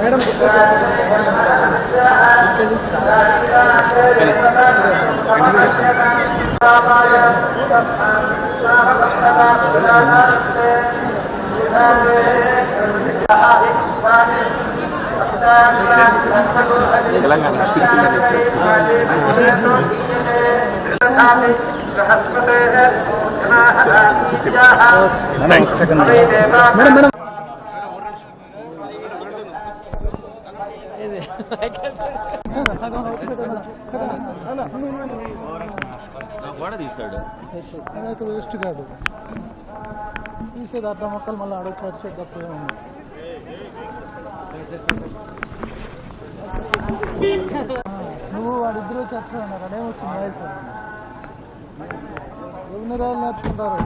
madam Telangana Sircilla నుంచి madam madam గోడ తీస్తాడు నాకు వేస్ట్ కాదు తీసేది అర్ధ మొక్కలు మళ్ళీ అడుగు ఖర్చు తప్ప నువ్వు వాడిద్దరు వచ్చి వచ్చావు అన్నారు అదేమొస్తుంది వయసు ఎవరిని రాయాలి నేర్చుకుంటారు